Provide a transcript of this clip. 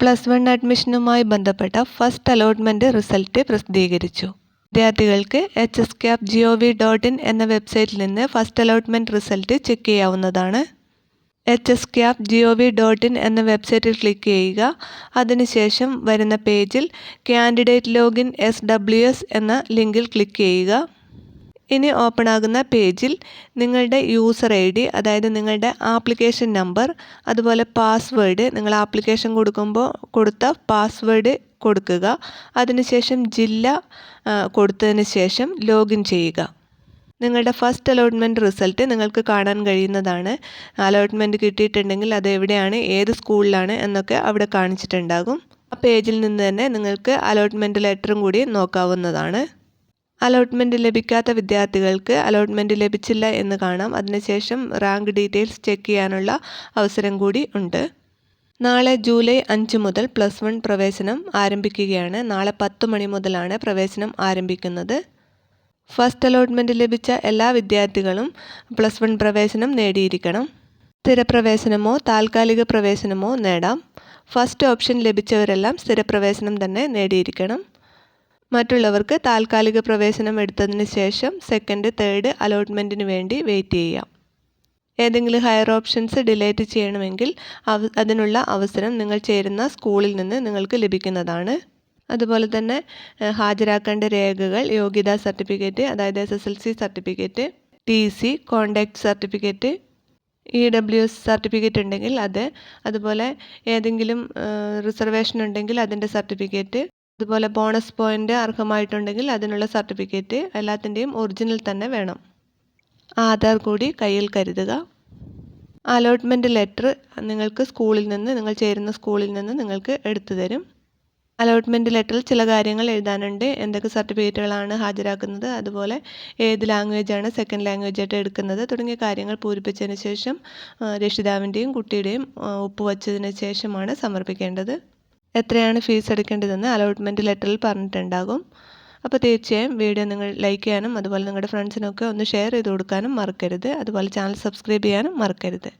Plus one അഡ്മിഷനുമായി ബന്ധപ്പെട്ട first allotment result പ്രസിദ്ധീകരിച്ചു. വിദ്യാർത്ഥികൾക്ക് H S cap G O V dot in എന്ന വെബ്സൈറ്റിൽ നിന്ന് ഫസ്റ്റ് അലോട്ട്മെന്റ് റിസൾട്ട് ചെക്ക് ചെയ്യാവുന്നതാണ്. H S cap G O V dot in എന്ന വെബ്സൈറ്റിൽ ക്ലിക്ക് ചെയ്യുക. അതിനുശേഷം വരുന്ന പേജിൽ candidate login S W S എന്ന ലിങ്കിൽ ക്ലിക്ക് ചെയ്യുക. ഇനി ഓപ്പൺ ആകുന്ന പേജിൽ നിങ്ങളുടെ യൂസർ ഐ ഡി അതായത് നിങ്ങളുടെ ആപ്ലിക്കേഷൻ നമ്പർ അതുപോലെ പാസ്വേഡ് നിങ്ങൾ ആപ്ലിക്കേഷൻ കൊടുക്കുമ്പോൾ കൊടുത്ത പാസ്വേഡ് കൊടുക്കുക. അതിനുശേഷം ജില്ല കൊടുത്തതിന് ശേഷം ലോഗിൻ ചെയ്യുക. നിങ്ങളുടെ ഫസ്റ്റ് അലോട്ട്മെന്റ് റിസൾട്ട് നിങ്ങൾക്ക് കാണാൻ കഴിയുന്നതാണ്. അലോട്ട്മെന്റ് കിട്ടിയിട്ടുണ്ടെങ്കിൽ അത് എവിടെയാണ് ഏത് സ്കൂളിലാണ് എന്നൊക്കെ അവിടെ കാണിച്ചിട്ടുണ്ടാകും. ആ പേജിൽ നിന്ന് തന്നെ നിങ്ങൾക്ക് അലോട്ട്മെന്റ് ലെറ്ററും കൂടി നോക്കാവുന്നതാണ്. അലോട്ട്മെന്റ് ലഭിക്കാത്ത വിദ്യാർത്ഥികൾക്ക് അലോട്ട്മെന്റ് ലഭിച്ചില്ല എന്ന് കാണാം. അതിനുശേഷം റാങ്ക് ഡീറ്റെയിൽസ് ചെക്ക് ചെയ്യാനുള്ള അവസരം കൂടി ഉണ്ട്. നാളെ ജൂലൈ അഞ്ച് മുതൽ പ്ലസ് വൺ പ്രവേശനം ആരംഭിക്കുകയാണ്. നാളെ പത്ത് മണി മുതലാണ് പ്രവേശനം ആരംഭിക്കുന്നത്. ഫസ്റ്റ് അലോട്ട്മെന്റ് ലഭിച്ച എല്ലാ വിദ്യാർത്ഥികളും പ്ലസ് വൺ പ്രവേശനം നേടിയിരിക്കണം. സ്ഥിരപ്രവേശനമോ താൽക്കാലിക പ്രവേശനമോ നേടാം. ഫസ്റ്റ് ഓപ്ഷൻ ലഭിച്ചവരെല്ലാം സ്ഥിരപ്രവേശനം തന്നെ നേടിയിരിക്കണം. മറ്റുള്ളവർക്ക് താൽക്കാലിക പ്രവേശനം എടുത്തതിന് ശേഷം സെക്കൻഡ് തേർഡ് അലോട്ട്മെന്റിന് വേണ്ടി വെയിറ്റ് ചെയ്യാം. ഏതെങ്കിലും ഹയർ ഓപ്ഷൻസ് ഡിലേറ്റ് ചെയ്യണമെങ്കിൽ അവ അതിനുള്ള അവസരം നിങ്ങൾ ചേരുന്ന സ്കൂളിൽ നിന്ന് നിങ്ങൾക്ക് ലഭിക്കുന്നതാണ്. അതുപോലെ തന്നെ ഹാജരാക്കേണ്ട രേഖകൾ യോഗ്യതാ സർട്ടിഫിക്കറ്റ് അതായത് S S L C certificate T C conduct certificate E W S certificate ഉണ്ടെങ്കിൽ അത് അതുപോലെ ഏതെങ്കിലും റിസർവേഷൻ ഉണ്ടെങ്കിൽ അതിന്റെ സർട്ടിഫിക്കറ്റ് അതുപോലെ ബോണസ് പോയിന്റ് അർഹമായിട്ടുണ്ടെങ്കിൽ അതിനുള്ള സർട്ടിഫിക്കറ്റ് എല്ലാത്തിന്റെയും ഒറിജിനൽ തന്നെ വേണം. ആധാർ കൂടി കയ്യിൽ കരുതുക. അലോട്ട്മെന്റ് ലെറ്റർ നിങ്ങൾക്ക് സ്കൂളിൽ നിന്ന് നിങ്ങൾ ചേരുന്ന സ്കൂളിൽ നിന്ന് നിങ്ങൾക്ക് എടുത്തു തരും. അലോട്ട്മെന്റ് ലെറ്ററിൽ ചില കാര്യങ്ങൾ എഴുതാനുണ്ട്. എന്തൊക്കെ സർട്ടിഫിക്കറ്റുകളാണ് ഹാജരാക്കുന്നത് അതുപോലെ ഏത് ലാംഗ്വേജാണ് സെക്കൻഡ് ലാംഗ്വേജ് ആയിട്ട് എടുക്കുന്നത് തുടങ്ങിയ കാര്യങ്ങൾ പൂരിപ്പിച്ചതിന് ശേഷം രക്ഷിതാവിന്റെയും കുട്ടിയുടെയും ഒപ്പ് വച്ചതിന് ശേഷമാണ് സമർപ്പിക്കേണ്ടത്. എത്രയാണ് ഫീസ് എടുക്കേണ്ടതെന്ന് അലോട്ട്മെന്റ് ലെറ്ററിൽ പറഞ്ഞിട്ടുണ്ടാകും. അപ്പോൾ തീർച്ചയായും വീഡിയോ നിങ്ങൾ ലൈക്ക് ചെയ്യാനും അതുപോലെ നിങ്ങളുടെ ഫ്രണ്ട്സിനൊക്കെ ഒന്ന് ഷെയർ ചെയ്ത് കൊടുക്കാനും മറക്കരുത്. അതുപോലെ ചാനൽ സബ്സ്ക്രൈബ് ചെയ്യാനും മറക്കരുത്.